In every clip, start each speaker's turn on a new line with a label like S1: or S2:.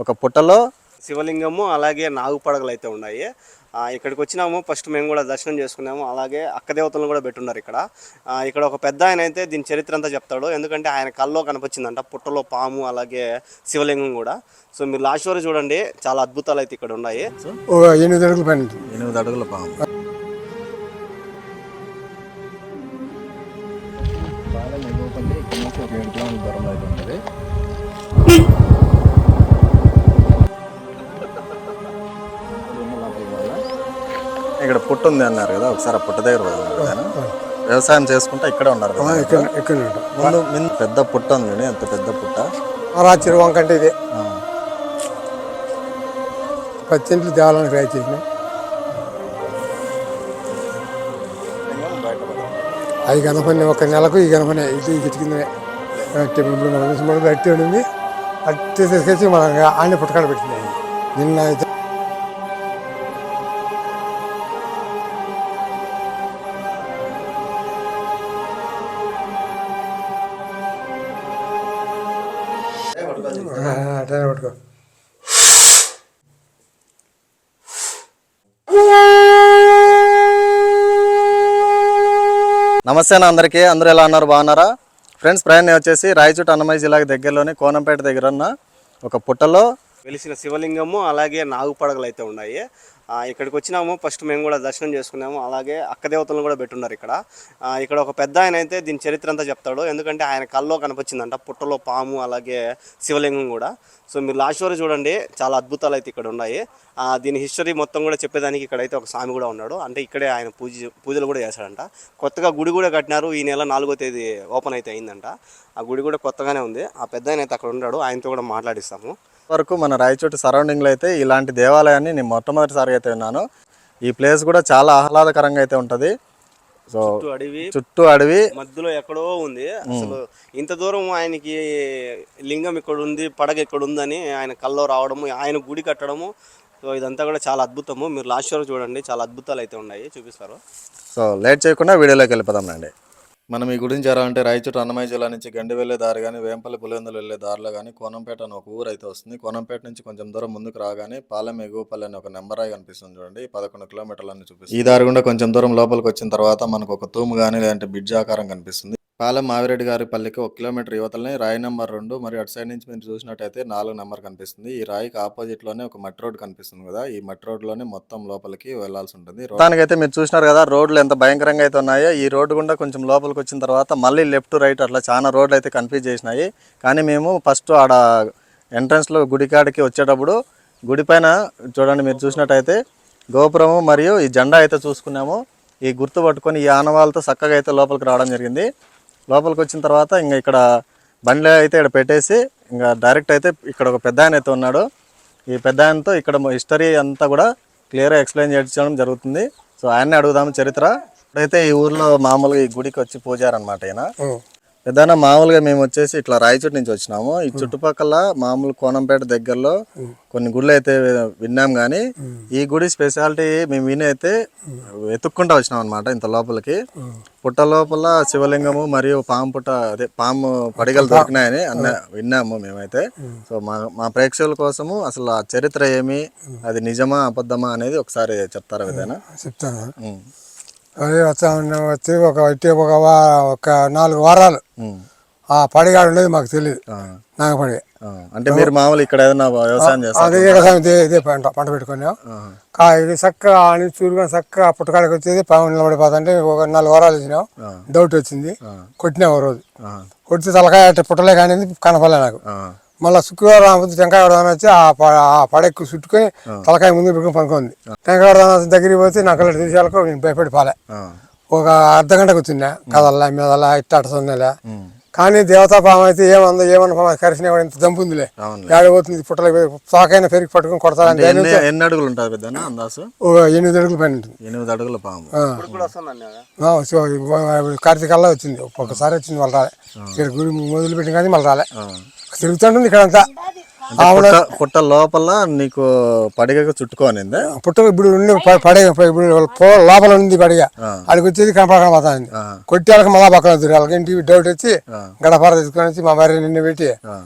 S1: ఒక పుట్టలో
S2: శివలింగము అలాగే నాగు పడగలు అయితే ఉన్నాయి. ఆ, ఇక్కడికి వచ్చినాము ఫస్ట్ మేము కూడా దర్శనం చేసుకున్నాము అలాగే అక్క దేవతలను కూడా పెట్టున్నారు ఇక్కడ. ఆ, ఇక్కడ ఒక పెద్ద ఆయన అయితే దీని చరిత్ర అంతా చెప్తాడు. ఎందుకంటే ఆయన కల్లో కనిపించిందంట పుట్టలో పాము అలాగే శివలింగం కూడా. సో మీరు లాస్ట్ వరకు చూడండి చాలా అద్భుతాలు అయితే ఇక్కడ ఉన్నాయి.
S3: ఎనిమిది అడుగుల పైన ఉంటుంది.
S1: ఎనిమిది అడుగుల పాము. పాలెం ఎగువపల్లి ఇక్కడ నుంచి ఒక ఏడు కిలోమీటర్ల దూరంలో అయితే ఉంటుంది. ఇక్కడ పుట్ట ఉంది అన్నారు కదా ఒకసారి ఆ పుట్ట దగ్గర పోదాం. వ్యవసాయం చేసుకుంటా ఇక్కడే ఉన్నారు కదా.
S3: ఇక్కడ ఇక్కడ ఉంటుంది
S1: ముందు ముందు పెద్ద పుట్ట ఉంది ఎంత పెద్ద పుట్ట?
S3: రాత్రి వంకంటే ఇదే.
S1: ఆ.
S3: ఇంట్లు దేవాలయానికి రైతు చేసినాం. అవి కనపడిన ఒక నెలకు ఈ కనపడిన ఇది మన మనకు అట్టి ఉండింది. అట్టి తీసుకొచ్చి మన ఆడిని పుట్టకాడ పెట్టింది నిన్న అయితే పట్టుకో
S1: నమస్తే అన్న అందరికీ. అందరూ ఎలా ఉన్నారు? బాగున్నారా? ఫ్రెండ్స్ ప్రయాణం వచ్చేసి రాయచూట్ అన్నమయ్య జిల్లాకి దగ్గరలోని కోనంపేట దగ్గర ఉన్న ఒక పుట్టలో
S2: వెలిసిన శివలింగము అలాగే నాగుపడగలు అయితే ఉన్నాయి. ఇక్కడికి వచ్చినాము. ఫస్ట్ మేము కూడా దర్శనం చేసుకున్నాము. అలాగే అక్క దేవతలను కూడా పెట్టున్నారు ఇక్కడ. ఇక్కడ ఒక పెద్ద ఆయన అయితే దీని చరిత్ర అంతా చెప్తాడు. ఎందుకంటే ఆయన కల్లో కనిపించిందంట. పుట్టలో పాము అలాగే శివలింగం కూడా. సో మీరు లాస్ట్ వరకు చూడండి. చాలా అద్భుతాలు అయితే ఇక్కడ ఉన్నాయి. ఆ, దీని హిస్టరీ మొత్తం కూడా చెప్పేదానికి ఇక్కడైతే ఒక స్వామి కూడా ఉన్నాడు. అంటే ఇక్కడే ఆయన పూజ పూజలు కూడా చేశాడంట. కొత్తగా గుడి కూడా కట్టినారు. ఈ నెల నాలుగో తేదీ ఓపెన్ అయితే అయిందంట. ఆ గుడి కూడా కొత్తగానే ఉంది. ఆ పెద్ద అయితే అక్కడ ఉన్నాడు. ఆయనతో కూడా మాట్లాడిస్తాము.
S1: వరకు మన రాయచోటి సరౌండింగ్లో అయితే ఇలాంటి దేవాలయాన్ని నేను మొట్టమొదటిసారి అయితే విన్నాను ఈ ప్లేస్ కూడా చాలా ఆహ్లాదకరంగా అయితే ఉంటుంది. సో
S2: చుట్టూ అడవి
S1: చుట్టూ అడవి.
S2: మధ్యలో ఎక్కడో ఉంది. అసలు ఇంత దూరం ఆయనకి లింగం ఇక్కడ ఉంది పడగ ఇక్కడ ఉందని ఆయన కల్లో రావడము ఆయన గుడి కట్టడము. సో ఇదంతా కూడా చాలా అద్భుతము. మీరు లాస్ట్ వరకు చూడండి. చాలా అద్భుతాలు అయితే ఉన్నాయి. చూపిస్తారు.
S1: సో లేట్ చేయకుండా వీడియోలోకి వెళ్ళిపోదాం మనం ఈ గురించి అంటే రాయచోటి అన్నమయ్య జిల్లా నుంచి గండి వెళ్ళే దారి కానీ వేంపల్లి పులివెందులు వెళ్ళే దారిలో కానీ కోనంపేట అని ఒక ఊరు అయితే వస్తుంది. కోనంపేట నుంచి కొంచెం దూరం ముందుకు రాగానే పాలెం ఎగువపల్లి అని ఒక నెంబర్ అయి కనిపిస్తుంది చూడండి. పదకొండు కిలోమీటర్లని చూపిస్తుంది. ఈ దారి గుండా కొంచెం దూరం లోపలికి వచ్చిన తర్వాత మనకు ఒక తూము కానీ లేదంటే బ్రిడ్జ్ ఆకారం కనిపిస్తుంది. పాలెం మావిరెడ్డి గారి పల్లికి ఒక కిలోమీటర్ యువతలనే రాయి నెంబర్ రెండు మరి అటు సైడ్ నుంచి మీరు చూసినట్టయితే నాలుగు నెంబర్ కనిపిస్తుంది. ఈ రాయికి ఆపోజిట్లోనే ఒక మట్టి రోడ్ కనిపిస్తుంది కదా ఈ మట్టి రోడ్లోనే మొత్తం లోపలికి వెళ్ళాల్సి ఉంటుంది. దానికైతే మీరు చూసినారు కదా రోడ్లు ఎంత భయంకరంగా అయితే ఉన్నాయో ఈ రోడ్డు గుండా కొంచెం లోపలికి వచ్చిన తర్వాత మళ్ళీ లెఫ్ట్ రైట్ అట్లా చాలా రోడ్లు అయితే కన్ఫ్యూజ్ చేసినాయి. కానీ మేము ఫస్ట్ ఆడ ఎంట్రన్స్లో గుడి కాడికి వచ్చేటప్పుడు గుడి పైన చూడండి మీరు చూసినట్టయితే గోపురము మరియు ఈ జెండా అయితే చూసుకున్నాము. ఈ గుర్తు పట్టుకొని ఈ ఆనవాళ్ళతో చక్కగా అయితే లోపలికి రావడం జరిగింది. లోపలికి వచ్చిన తర్వాత ఇంకా ఇక్కడ బండ్లు అయితే ఇక్కడ పెట్టేసి ఇంకా డైరెక్ట్ అయితే ఇక్కడ ఒక పెద్ద ఆయన అయితే ఉన్నాడు. ఈ పెద్ద ఆయనతో ఇక్కడ హిస్టరీ అంతా కూడా క్లియర్గా ఎక్స్ప్లెయిన్ చేయించడం జరుగుతుంది. సో ఆయన్ని అడుగుదాము చరిత్ర. ఇప్పుడైతే ఈ ఊర్లో మామూలుగా ఈ గుడికి వచ్చి పూజారనమాట ఈయన. పెద్దనా మామూలుగా మేము వచ్చేసి ఇట్లా రాయచోటి నుంచి వచ్చినాము. ఈ చుట్టుపక్కల మామూలు కోనంపేట దగ్గరలో కొన్ని గుళ్ళు అయితే విన్నాం కానీ ఈ గుడి స్పెషాలిటీ మేము విని అయితే వెతుక్కుంటా వచ్చినాం అనమాట ఇంత లోపలికి. పుట్ట లోపల శివలింగము మరియు పాము పుట్ట అదే పాము పడిగలు దొరికినాయని అన్న విన్నాము మేమైతే. సో మా మా ప్రేక్షకుల కోసము అసలు ఆ చరిత్ర ఏమి అది నిజమా అబద్ధమా అనేది ఒకసారి చెప్తారా విధంగా
S3: చెప్తాను అదే ఉన్నాం వచ్చి ఒక వచ్చి ఒక ఒక నాలుగు వారాలు. ఆ పడిగాడు ఉండేది మాకు తెలియదు నాగపడి
S1: అంటే మీరు మామూలు ఇక్కడ ఏదైనా వ్యవసాయం చేస్తారు.
S3: అదే వ్యవసాయం ఇదే ఇదే పంట పంట పెట్టుకున్నాం. కా ఇది చక్కగా అని చూరుకొని చక్కగా పుట్టకాడికి వచ్చేది పాము నిలబడిపోతుంటే ఒక నాలుగు వారాలు వచ్చినాం డౌట్ వచ్చింది. కొట్టినా ఒక రోజు. కొడితే తలకాయ పుట్టలే కానీ కనపడలే నాకు. మళ్ళీ శుక్రవారం పొద్దు టెంకాయ వచ్చి ఆ ప- ఆ పడెక్కు చుట్టుకొని తలకాయ ముందు పెట్టుకుని పనుకుంది టెంకాయ దగ్గరికి పోతే నాకు అలా తెలిసేలకు నేను భయపడి పాలే. ఒక అర్ధ గంట కూర్చున్నా. కదల్లా మీదల్లా ఇట్ట అట్ట సొందలే కానీ దేవతా పాము అయితే ఏమందో ఏమన్నా పాము కరిసిన కూడా ఇంత దంపుందిలే. ఏడబోతుంది పుట్టలకి తలకాయన పెరిగి పట్టుకుని కొడతారని
S1: ఎన్ని అడుగులు ఉంటుంది పెద్ద అందాసు?
S3: ఒక ఎనిమిది అడుగుల పైన ఉంటుంది.
S1: ఎనిమిది అడుగుల పాము.
S3: కార్తీకల్లా వచ్చింది. ఒక్కొక్కసారి వచ్చింది మళ్ళీ రాలే. ఇక్కడ గుడి మొదలు పెట్టిన కానీ మళ్ళీ రాలే. తిరుగుతుంటుంది ఇక్కడంతా.
S1: పుట్ట పుట్ట లోపల నీకు పడిగకు చుట్టుకోనిందే
S3: పుట్టక ఇప్పుడు ఉండి ప- పడే ఇప్పుడు లోపల ఉంది పడిగా. అడిగి వచ్చేది కనపడకపోతాంది. కొట్టి వాళ్ళకి మళ్ళా పక్కన వద్దు వాళ్ళకి ఇంటికి డౌట్ వచ్చి గడపార తీసుకొని వచ్చి మా భార్య నిన్న పెట్టి ఆ.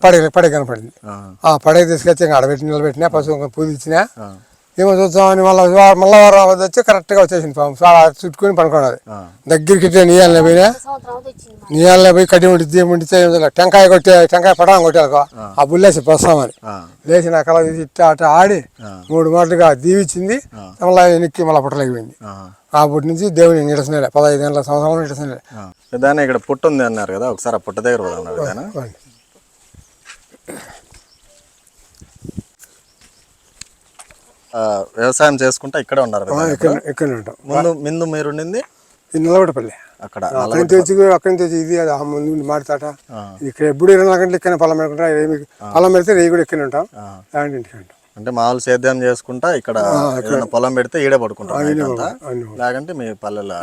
S3: పడగ పడగ కనపడింది.
S1: ఆ,
S3: పడగ తీసుకొచ్చి ఇంకా ఆడబెట్టి నిలబెట్టినా పశువు పూజ ఇచ్చినా
S1: ఆ,
S3: ఏమో చూద్దామని మళ్ళీ మళ్ళీ వారం వచ్చి కరెక్ట్గా వచ్చేసింది పాము చుట్టుకొని పనుకున్నది. దగ్గరికి నీళ్ళని పోయినా నీళ్ళని పోయి కట్టి ఉండితే ఉండితే ఏం తెలియదు. టెంకాయ కొట్టే టెంకాయ పటాం కొట్టానుకో ఆ. బుల్లేసి వస్తామని
S1: ఆ,
S3: లేచి నా కళ తీసి ఇట్లా అట్లా ఆడి. మూడు మాటలుగా దీవిచ్చింది మళ్ళీ ఎనిక్కి మళ్ళీ పుట్టలేకపోయింది.
S1: ఆ,
S3: అప్పటి నుంచి దేవుని నిడసనే పదహైదు ఏళ్ళ సంవత్సరం నిడసనే
S1: ఆ. పెద్దాయన ఇక్కడ పుట్ట ఉంది అన్నారు కదా ఒకసారి ఆ పుట్ట దగ్గర పోదాం పెద్దాయన ఆ, వ్యవసాయం చేసుకుంటా ఇక్కడే ఉన్నారు
S3: ఇక్కడ ఉంటాం.
S1: ముందు ముందు మీరు ఉండింది
S3: ఇది నిలబడపల్లి
S1: అక్కడ
S3: అక్కడి వచ్చి అక్కడి వచ్చి ఇది అది ఆ ముందు మాడతాట. ఇక్కడ ఎప్పుడు ఇరవై నాలుగు గంటలు ఎక్కడ పొలం పెట్టుకుంటా ఏమి పొలం పెడితే రేయి కూడా ఎక్కడ ఉంటాం. అలాంటి ఇంటికి ఉంటాం.
S1: అంటే మామూలు సేద్యం చేసుకుంటా ఇక్కడ పొలం పెడితే ఈడే పడుకుంటాం లేకంటే మీ
S3: పల్లెలు.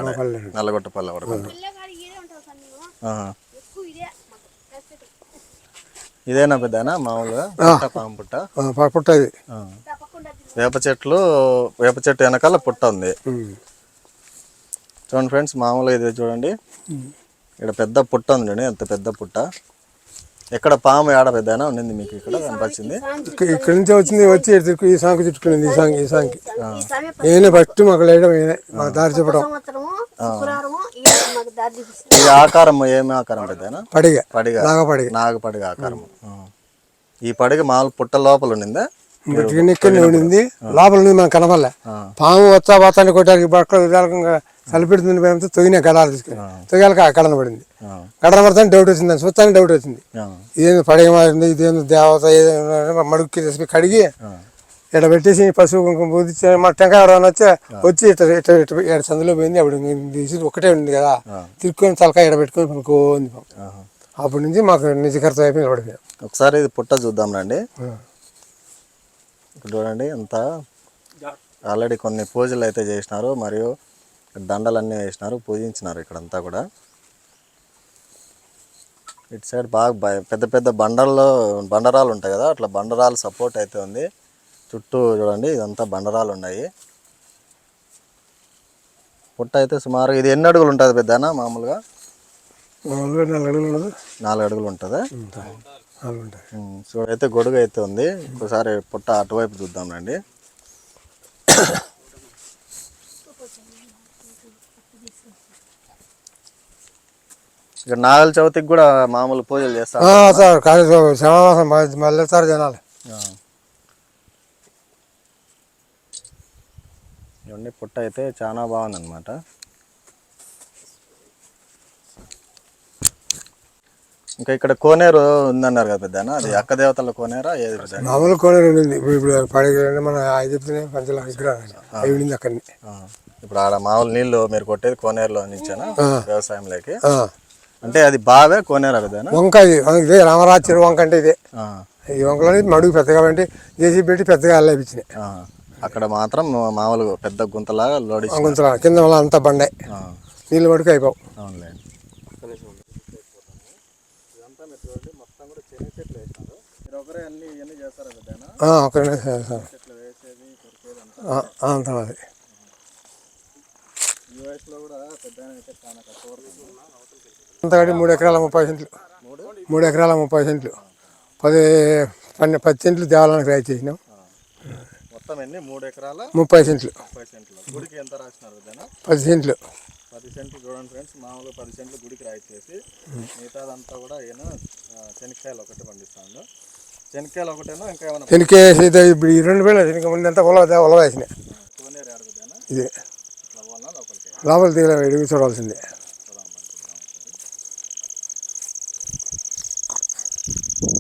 S1: నల్లగొట్ట పల్లె పడుకుంటాం.
S4: ఇదే
S1: ఇదేనా పెద్దనా? మామూలుగా పుట్ట పాము పుట్ట?
S3: ఆ, ప- పుట్టది
S1: ఆ.
S4: తప్పకుండా
S1: వేప చెట్లు వేప చెట్టు వెనకాల పుట్ట ఉంది. చూడండి ఫ్రెండ్స్ మామూలుగా ఇది చూడండి. ఇక్కడ పెద్ద పుట్ట ఉంది చూడండి ఎంత పెద్ద పుట్ట. ఎక్కడ పాము ఏడ పెద్దనా ఉండింది మీకు ఇక్కడ కనిపించింది
S3: ఇక్క- ఇక్కడి నుంచి వచ్చింది వచ్చి ఈ సాంకి చుట్టుకునింది ఈ సాంగ్ ఈ
S4: సమయం
S3: నేనే ఫస్ట్ మాకు లేయడం నేనే మాకు దారి చెప్పడం.
S1: ఈ ఆకారం ఏమి ఆకారం పెద్దనా?
S3: పడిగ.
S1: పడిగ.
S3: నాగ పడిగ
S1: నాగపడిగ ఆకారం. ఈ పడిగ మామూలు పుట్ట లోపల ఉండిందా
S3: ఇక్కడనే ఉండింది. లోపల నుండి మనకు కనపడలే.
S1: ఆ.
S3: పాము వచ్చా పోతాన్ని కొట్టానికి బట్టలు చలిపెడుతుంది భయంతో తొగిన గడాలు తీసుకుని. తొగాలక గడన పడింది.
S1: ఆ.
S3: గడన పడతాను డౌట్ వచ్చింది దాన్ని చూస్తాను డౌట్ వచ్చింది. ఇదేంది పడగ మారింది ఇదేంది దేవత ఏదో మడుక్కి తీసి కడిగి. ఇక్కడ పెట్టేసి పసుపు కుంకుమ పూజించి మా టెంకాయ వచ్చి వచ్చి ఇక్కడ సందులో పోయింది అప్పుడు తీసి ఒకటే ఉంది కదా. తిరుక్కొని తలకాయ ఇక్కడ పెట్టుకొని పనుకోంది. అప్పటి నుంచి మాకు నిజకర్త అయిపోయి నిలబడిపోయాం.
S1: ఒకసారి ఇది పుట్ట చూద్దాం రండి. ఇక్కడ చూడండి అంత ఆల్రెడీ కొన్ని పూజలు అయితే చేసినారు మరియు దండలన్నీ వేసినారు పూజించినారు ఇక్కడంతా కూడా. ఇటు సైడ్ బాగా పెద్ద పెద్ద బండల్లో బండరాలు ఉంటాయి కదా అట్లా బండరాలు సపోర్ట్ అయితే ఉంది. చుట్టూ చూడండి ఇదంతా బండరాలు ఉన్నాయి. పుట్ట అయితే సుమారు ఇది ఎన్ని అడుగులు ఉంటుంది పెద్దనా మామూలుగా?
S3: మామూలుగా నాలుగు అడుగులు
S1: నాలుగు అడుగులు ఉంటుందా?
S3: నాలుగు ఉంటాయి
S1: ఉమ్, సో అయితే గొడుగు అయితే ఉంది. ఒకసారి పుట్ట అటువైపు చూద్దాం రండి. ఇక్కడ నాగల చవితికి కూడా మామూలు పూజలు చేస్తారు.
S3: సార్ కాదు శ్రమవాసం మళ్ళీ వెళ్తారు జనాలు.
S1: ఆ. ఇవన్నీ పుట్ట అయితే చాలా బాగుంది అనమాట ఇంకా ఇక్కడ కోనేరు ఉందన్నారు కదా పెద్దనా అది అక్క దేవతల కోనేరా? ఏది పెద్ద
S3: మామూలు కోనేరు ఉండింది. ఇప్పుడు ఇప్పుడు పడగ మన ఐదు చెప్తేనే పంచల విగ్రహం అవి ఉండింది అక్కడిని.
S1: ఇప్పుడు ఆడ మామూలు నీళ్ళు మీరు కొట్టేది కోనేరులో నుంచేనా? వ్యవసాయంలోకి. అంటే అది బావే కోనేరా పెద్దనా
S3: వంక ఇది రామరాజు చెరువు వంక అంటే ఇదే. ఈ వంకలో మడుగు పెద్దగా పెట్టి జేసీ పెట్టి పెద్దగా అల్లేపించినాయి.
S1: అక్కడ మాత్రం మామూలుగా పెద్ద గుంతలాగా లోడి
S3: గుంతల కింద అంతా బండే. నీళ్ళు పడుకు అయిపోవు.
S1: అవునులేండి
S3: ఆ, ఒకరే సార్ సార్ ఆ, ఆ, అంతా అది అంత కట్టి మూడు ఎకరాల ముప్పై సెంట్లు. మూడు? ఎకరాల ముప్పై సెంట్లు. పది పన్నె పది సెంట్లు దేవాలయానికి రైతు చేసినాం.
S1: మొత్తం ఎన్ని? మూడు ఎకరాల
S3: ముప్పై సెంట్లు.
S1: గుడికి ఎంత రాసినారు
S3: పది సెంట్లు.
S1: పది సెంట్లు చూడండి ఫ్రెండ్స్ మామూలుగా పది సెంట్లు గుడికి రాయి చేసి మిగతాదంతా కూడా ఈయన శనక్కాయలు ఒకటి పండిస్తాడు. శనక్కాయలు ఒకటేనా? ఇంకా ఏమైనా
S3: వెనకేసి ఇదే ఇప్పుడు ఈ రెండు వేలు ఇంకా ముందు ఎంత ఉలవ ఉలవ ఇది లోపల దిగలే ఎడుగు చూడాల్సిందే.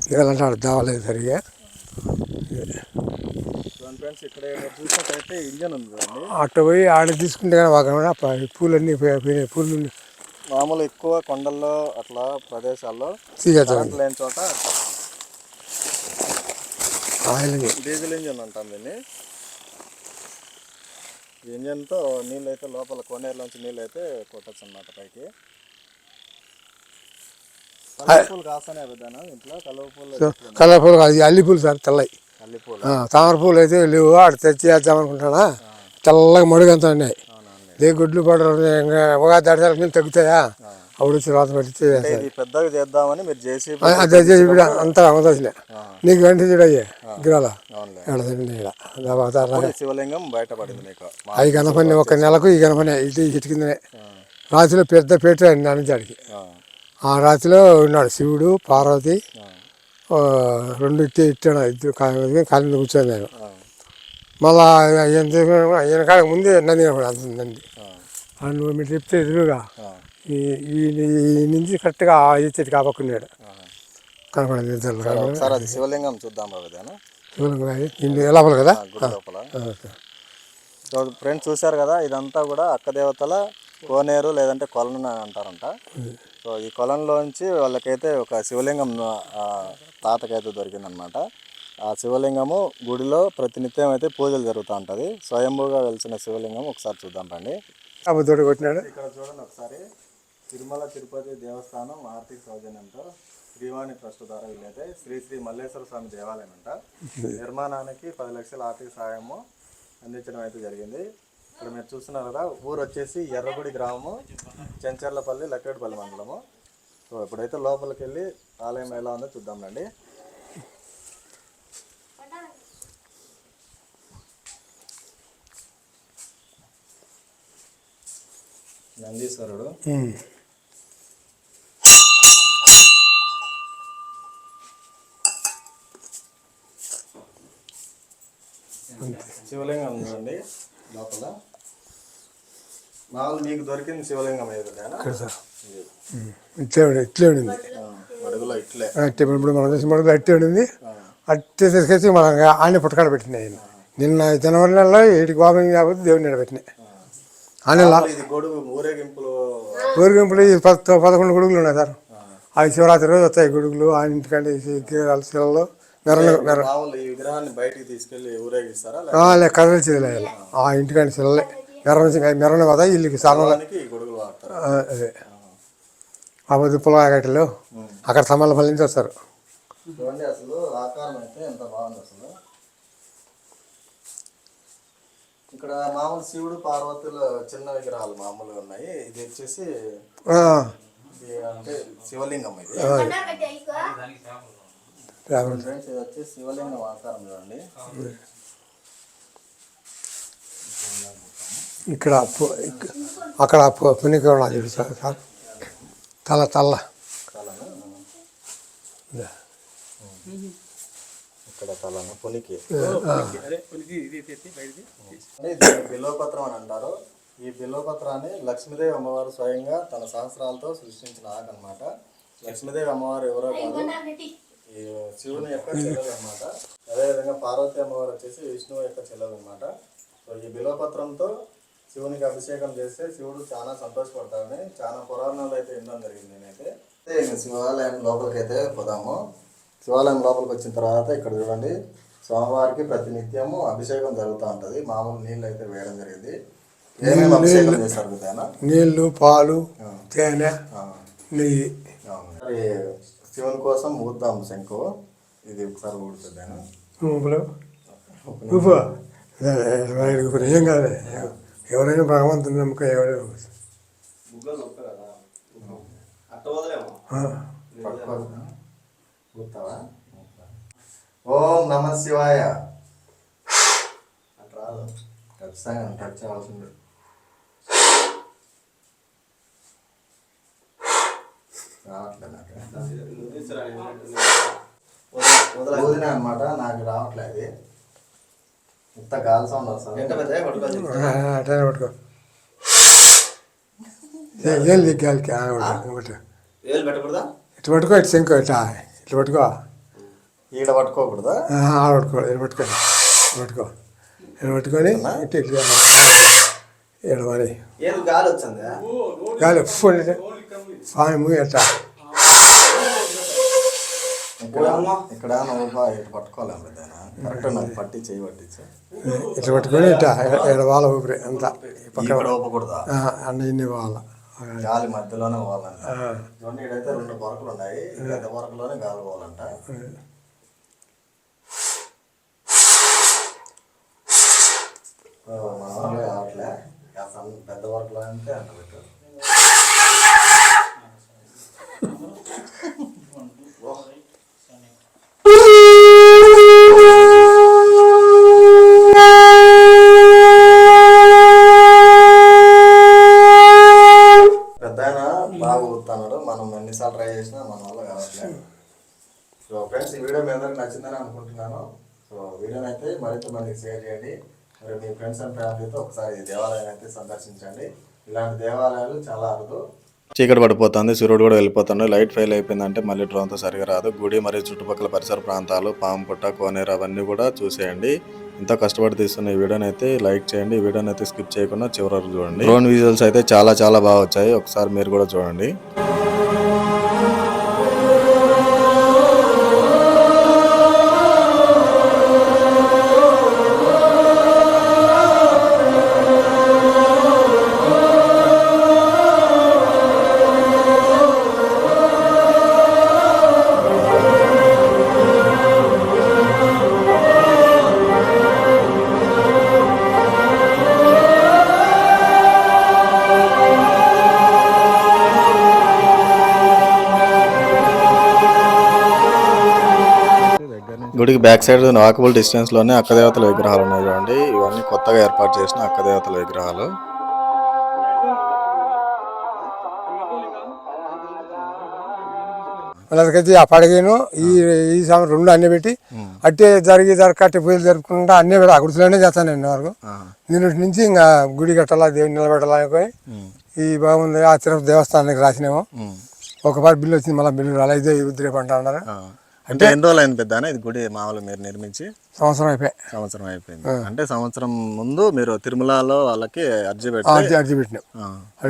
S3: దిగాలంటే ఆడ దావలేదు సరిగా.
S1: ఫ్రెండ్స్ ఇక్కడ చూసినట్టయితే ఇంజన్ ఉంది
S3: అట్ట పోయి ఆడ తీసుకుంటే కానీ పూలన్నీ పోయినాయి పూలు
S1: మామూలు ఎక్కువ కొండల్లో అట్లా ప్రదేశాల్లో లేని చోట
S3: ఆయిల్
S1: డీజిల్ ఇంజన్ అంటాం దీన్ని. ఇంజన్తో నీళ్ళు అయితే లోపల కోనేరులోంచి నీళ్ళు అయితే కొట్టచ్చు అన్నమాట పైకి. కలువ పూలు కాస్తానే పెద్దనా ఇంట్లో? కలువ పూలు
S3: కలర్ పూలు కాదు అల్లి పూలు సార్ తెల్లయి.
S1: అల్లి పూలు
S3: ఆ, తామర పూలు అయితే లేవు ఆడ తెచ్చి వేద్దాం అనుకుంటానా తెల్లగా మడుగంతా ఉన్నాయి. లే గుడ్లు పడరు ఇంకా ఉగాది నీళ్ళు తగ్గుతాయా? అప్పుడు వచ్చి రాత
S1: ఇది పెద్దగా చేద్దామని మీరు జేసీబీ
S3: అదే ఇప్పుడు అంతా అమదోసిలే నీకు వెంట చూడయ్యే గిరాల ఇక్కడ
S1: శివలింగం బయటపడింది మీకు
S3: అవి గణపని ఒక నెలకు ఈ గణపని ఇటు ఇటు కిందనే. రాతిలో పెద్ద పేట నానించాడికి
S1: ఆ,
S3: ఆ రాతిలో ఉన్నాడు శివుడు పార్వతి రెండు ఇట్టి ఇట్టాడు. ఇద్దరు కాలింద కూర్చొని నేను. మళ్ళా ఆయన కాడ ముందే
S1: ఆ,
S3: ఆ నువ్వు మీరు చెప్తే ఎదురుగా ఈ నుంచి కరెక్ట్గా ఆ చెట్టు కాపక్కున్నాడు. కనపడింది
S1: ఒకసారి అది శివలింగం చూద్దాం బాబుదేనా
S3: లోపల కదా?
S1: లోపల. ఫ్రెండ్స్ చూశారు కదా ఇదంతా కూడా అక్క దేవతల కోనేరు లేదంటే కొలను అని అంటారంట. సో ఈ కొలంలోంచి వాళ్ళకైతే ఒక శివలింగం తాతకైతే దొరికిందనమాట. ఆ శివలింగము గుడిలో ప్రతినిత్యం అయితే పూజలు జరుగుతూ ఉంటుంది. స్వయంభూగా వెలిసిన శివలింగం ఒకసారి చూద్దాం రండి.
S3: కొట్టినాడు.
S1: ఇక్కడ చూడండి ఒకసారి. తిరుమల తిరుపతి దేవస్థానం ఆర్థిక సౌజన్యంతో శ్రీవాణి ట్రస్ట్ ద్వారా వీళ్ళైతే శ్రీ శ్రీ మల్లేశ్వర స్వామి దేవాలయం అంట. నిర్మాణానికి పది లక్షల ఆర్థిక సహాయము అందించడం అయితే జరిగింది. ఇక్కడ మీరు చూస్తున్నారు కదా ఊరు వచ్చేసి ఎర్రగుడి గ్రామము చెంచర్లపల్లి లక్కేడుపల్లి మండలము. సో ఇప్పుడైతే లోపలికి వెళ్ళి ఆలయం ఎలా ఉందో చూద్దాం రండి. నందీశ్వరుడు. శివలింగం చూడండి లోపల. మీకు దొరికింది శివలింగం
S3: ఇక్కడ సార్. ఇట్లే ఉండి ఇట్లే ఉండింది.
S1: అడుగులో ఇట్లే.
S3: ఇప్పుడు మనం దేశం మడుగులో అట్టే ఉండింది. అట్టే తీసుకొచ్చి మనం ఆనే పుట్టకాడ పెట్టినాయి ఆయన. నిన్న జనవరి నెలలో ఏటికి బాబు కాబట్టి దేవుని నెల పెట్టినాయి ఆ. నెల
S1: ఇది గొడుగు ఊరేగింపులు
S3: ఊరిగింపులు పదకొండు గొడుగులు ఉన్నాయి సార్. అవి శివరాత్రి రోజు వస్తాయి గొడుగులు ఆ ఇంటికంటే శిలలో మెర
S1: మామూలు ఈ విగ్రహాన్ని బయటికి తీసుకెళ్ళి ఊరేగిస్తారా
S3: ఆ, లే కదలి చేయాలి ఆ ఇంటికంటే శిలలే మెరణ మెరణ కదా ఇల్లుకి
S1: ఈ గొడుగులు వాడతారు?
S3: అదే. ఆ పొద్దు పులగట్టలు అక్కడ సమాలపల్లి నుంచి వస్తారు.
S1: చూడండి అసలు ఆకారం అయితే ఎంత బాగుంది అసలు. ఇక్కడ మామూలు శివుడు పార్వతుల చిన్న విగ్రహాలు మామూలుగా ఉన్నాయి. ఇది వచ్చేసి
S3: ఆ,
S1: ఇది అంటే శివలింగం ఇది.
S3: రావాలి.
S1: ఫ్రెండ్స్ ఇది వచ్చి శివలింగం ఆకారం చూడండి.
S3: ఇక్కడ అక్కడ పుణ్యకరణ చూడు సార్ తల తల్ల
S1: ఇక్కడ తలను? పొనికి. బిల్వపత్రం అని అంటారు. ఈ బిల్వపత్రాన్ని లక్ష్మీదేవి అమ్మవారు స్వయంగా తన సహస్రాలతో సృష్టించిన ఆకు అనమాట లక్ష్మీదేవి అమ్మవారు ఎవరో కాదు. ఈ శివుని యొక్క చెల్లెలు అనమాట అదేవిధంగా పార్వతి అమ్మవారు వచ్చేసి విష్ణువు యొక్క చెల్లెలు అనమాట సో ఈ బిల్వపత్రంతో శివునికి అభిషేకం చేస్తే శివుడు చాలా సంతోషపడతాడని చాలా పురాణాలు అయితే వినడం జరిగింది నేనైతే. శివాలయం లోపలికి అయితే పోదాము. శివాలయం లోపలికి వచ్చిన తర్వాత ఇక్కడ చూడండి స్వామివారికి ప్రతినిత్యము అభిషేకం జరుగుతూ ఉంటుంది. మామూలు నీళ్ళు అయితే వేయడం జరిగింది. ఏమేమి అభిషేకం చేస్తారు
S3: నీళ్ళు పాలు తేనె నెయ్యి.
S1: శివుని కోసం ఊద్దాం శంకు. ఇది ఒకసారి ఊడుతుంది ఆయన.
S3: ఉప్పులు ఉప్పు ఇప్పుడు ఏం కాదు ఎవరైనా భగవంతుని నమ్మకం ఎవరైనా
S1: ఓం నమ శివాయ. ఖచ్చితంగా టచ్ అవ్వాల్సింది రావట్లేదు వదిన అనమాట నాకు రావట్లేదు. ఇంత గాలి సౌండ్ వస్తుంది.
S3: పట్టుకో ఏ- ఏం లేదు గాలికి ఆ, ఒకటి,
S2: ఏళ్ళు పెట్టకూడదా?
S3: ఇటు పట్టుకో ఇటు శంకు ఇట్లా ఇట్లా పట్టుకో.
S1: ఈడ పట్టుకోకూడదా?
S3: ఆ, ఆడ పట్టుకో ఇటు పట్టుకో ఇటు పట్టుకో. ఇటు పట్టుకొని ఇటు ఇట్లా ఎడమని
S2: ఏళ్ళు గాలి వచ్చిందా?
S3: గాలి ఫుల్ స్వామి ఎట్లా
S1: ఇక్కడ పట్టుకోలేము కరెక్ట్ నాకు పట్టి చేయి పట్టించు.
S3: ఇట్లా పట్టుకొని ఇట్లా వాళ్ళ ఊపిరి అంతా. ఈ పక్క
S1: ఇక్కడ ఊపకూడదా?
S3: ఆ, అన్న ఇన్ని వాళ్ళ
S1: గాలి మధ్యలోనే పోవాలంట చూడండి ఇక్కడైతే రెండు పొరకలు ఉన్నాయి. పెద్ద పొరకలోనే గాలి పోవాలంట పెద్ద పొరకలో అంటే అంట పెట్టు ఫ్రెండ్స్ ఈ వీడియో మీ అందరికి నచ్చిందని అనుకుంటున్నాను. సో వీడియోని అయితే మరింత మందికి షేర్ చేయండి. మరి మీ ఫ్రెండ్స్ అండ్ ఫ్యామిలీతో ఒకసారి దేవాలయాన్ని అయితే సందర్శించండి. ఇలాంటి దేవాలయాలు చాలా అరుదు. చీకటి పడిపోతుంది సూర్యుడు కూడా వెళ్ళిపోతుంది లైట్ ఫెయిల్ అయిపోయిందంటే మళ్ళీ డ్రోన్తో సరిగా రాదు. గుడి మరియు చుట్టుపక్కల పరిసర ప్రాంతాలు పాము పుట్ట కోనేరు అవన్నీ కూడా చూసేయండి. ఇంత కష్టపడి తీస్తున్న ఈ వీడియోని అయితే లైక్ చేయండి. ఈ వీడియోని అయితే స్కిప్ చేయకుండా చివరి వరకు చూడండి. డ్రోన్ విజువల్స్ అయితే చాలా చాలా బాగా వచ్చాయి. ఒకసారి మీరు కూడా చూడండి. గుడికి బ్యాక్ సైడ్ వాకబుల్ డిస్టెన్స్లోనే అక్కదేవతల విగ్రహాలు ఉన్నాయి చూడండి. ఇవన్నీ కొత్తగా ఏర్పాటు చేసిన అక్కదేవతల విగ్రహాలు.
S3: వాళ్ళకైతే ఆ పడగను ఈ ఈ సంవత్సరం రెండు అన్ని పెట్టి అట్టే జరిగి జరగట్టి పూజలు జరుపుకుంటా అన్నీ పెట్టి ఆ గుడిసెలోనే చేస్తాను నేను వరకు. నిన్నటి నుంచి ఇంకా గుడి కట్టాలా దేవుని నిలబెట్టాలా అనుకొని ఈ బాగుంది ఆ తిరుపతి దేవస్థానానికి రాసినాము. ఒక పారి బిల్లు వచ్చింది మళ్ళీ బిల్లు రాలే ఇదే ఉద్రేప అంటున్నారు
S1: అంటే ఎన్ని రోజులు అయింది పెద్ద ఇది గుడి మామూలు మీరు నిర్మించి?
S3: సంవత్సరం అయిపోయి.
S1: సంవత్సరం అయిపోయింది. అంటే సంవత్సరం ముందు మీరు తిరుమలలో వాళ్ళకి అర్జీ పెట్టి
S3: అర్జీ పెట్టినాం.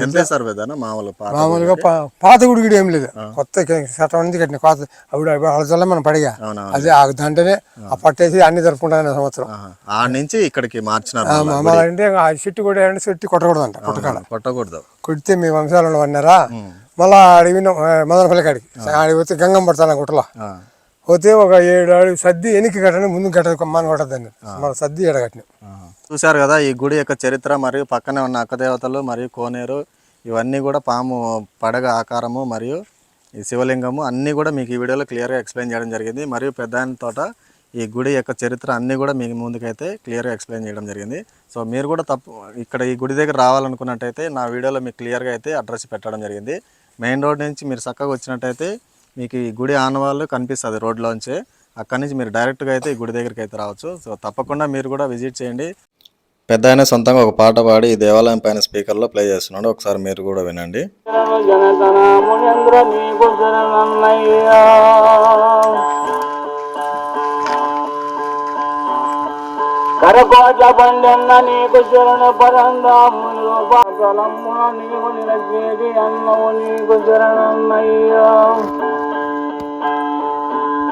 S1: ఎంత వేస్తారు పెద్ద మామూలు
S3: మామూలుగా పాత గుడి కూడా ఏం లేదు. కొత్త చట్టం నుంచి కట్టిన. కొత్త అప్పుడు మనం పడిగా. అదే ఆ దాంట్లోనే ఆ. పట్టేసి అన్ని జరుపుకుంటాను సంవత్సరం.
S1: ఆ నుంచి ఇక్కడికి. మళ్ళీ
S3: అంటే ఆ చెట్టు కూడా చెట్టు కొట్టకూడదంట కొట్టకాడ
S1: కొట్టకూడదు.
S3: కొడితే మీ వంశాలలో అన్నారా మళ్ళా అడిగి మదనపల్లి కాడికి. ఆడికి పోతే గంగం పడతాను గుట్టలో. పోతే ఒక ఏడు అడుగు సర్ది వెనక్కి కట్టండి ముందు కట్టదు కొమ్మని కొట్టద్దండి. మన సర్ది కట్టినాం.
S1: ఆహా. చూశారు కదా ఈ గుడి యొక్క చరిత్ర మరియు పక్కనే ఉన్న అక్కదేవతలు మరియు కోనేరు. ఇవన్నీ కూడా పాము పడగ ఆకారము మరియు ఈ శివలింగము అన్నీ కూడా మీకు ఈ వీడియోలో క్లియర్గా ఎక్స్ప్లెయిన్ చేయడం జరిగింది. మరియు పెద్ద తోట ఈ గుడి యొక్క చరిత్ర అన్నీ కూడా మీకు ముందుకైతే క్లియర్గా ఎక్స్ప్లెయిన్ చేయడం జరిగింది. సో మీరు కూడా తప్పు ఇక్కడ ఈ గుడి దగ్గర రావాలనుకున్నట్టయితే నా వీడియోలో మీకు క్లియర్గా అయితే అడ్రస్ పెట్టడం జరిగింది. మెయిన్ రోడ్ నుంచి మీరు చక్కగా వచ్చినట్టయితే మీకు ఈ గుడి ఆనవాళ్ళు కనిపిస్తుంది రోడ్లోంచి. అక్కడి నుంచి మీరు డైరెక్ట్గా అయితే ఈ గుడి దగ్గరికి అయితే రావచ్చు. సో తప్పకుండా మీరు కూడా విజిట్ చేయండి. పెద్ద ఆయన సొంతంగా ఒక పాట పాడి ఈ దేవాలయం పైన స్పీకర్లో ప్లే చేస్తున్నాడు. ఒకసారి మీరు కూడా వినండి.
S5: జనగణ కోట్ల పండన్న నీకు శరణు పరందాములు పాకలమ్మున నీవు నిలచేటి అన్నవు నీకు శరణన్నయ్యా.